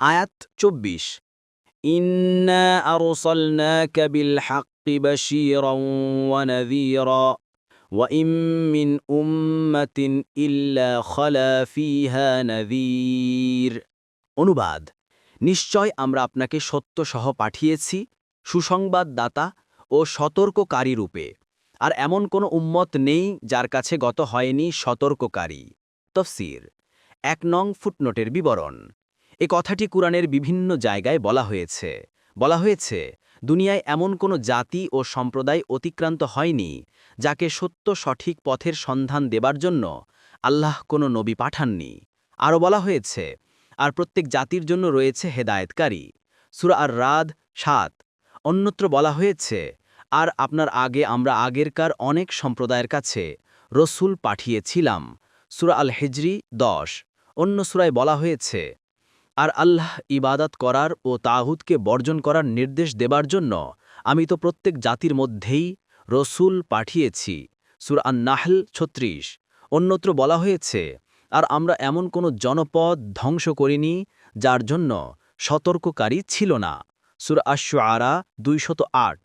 আয়াত চব্বিশ ইন্না আরসালনাকা বিল হাক্কি বাশীরাও ওয়া নাযীরা وإن من أمة إلا خلا فيها نذير অনুবাদ নিশ্চয় আমরা আপনাকে সত্য সহ পাঠিয়েছি সুসংবাদদাতা ও সতর্ককারী রূপে আর এমন কোনো উম্মত নেই যার কাছে গত হয়নি সতর্ককারী তফসির এক নং ফুটনোটের বিবরণ এ কথাটি কুরআনের বিভিন্ন জায়গায় বলা হয়েছে। বলা হয়েছে, দুনিয়ায় এমন কোনো জাতি ও সম্প্রদায় অতিক্রান্ত হয়নি, যাকে সত্য সঠিক পথের সন্ধান দেবার জন্য আল্লাহ কোনো নবী পাঠাননি। আরও বলা হয়েছে, আর প্রত্যেক জাতির জন্য রয়েছে হেদায়েতকারী। সুরা আর রাদ সাত, অন্যত্র বলা হয়েছে, আর আপনার আগে আমরা আগেরকার অনেক সম্প্রদায়ের কাছে রসুল পাঠিয়েছিলাম। সুরা আল হিজরি দশ, অন্য সুরায় বলা হয়েছে আর আল্লাহ ইবাদত করার ও তাহুদকে বর্জন করার নির্দেশ দেবার জন্য আমি তো প্রত্যেক জাতির মধ্যেই রসুল পাঠিয়েছি। সুর আন নাহল ছত্রিশ। অন্যত্র বলা হয়েছে, আর আমরা এমন কোনো জনপদ ধ্বংস করিনি যার জন্য সতর্ককারী ছিল না। সুর আশ্ব আরা দুইশত আট।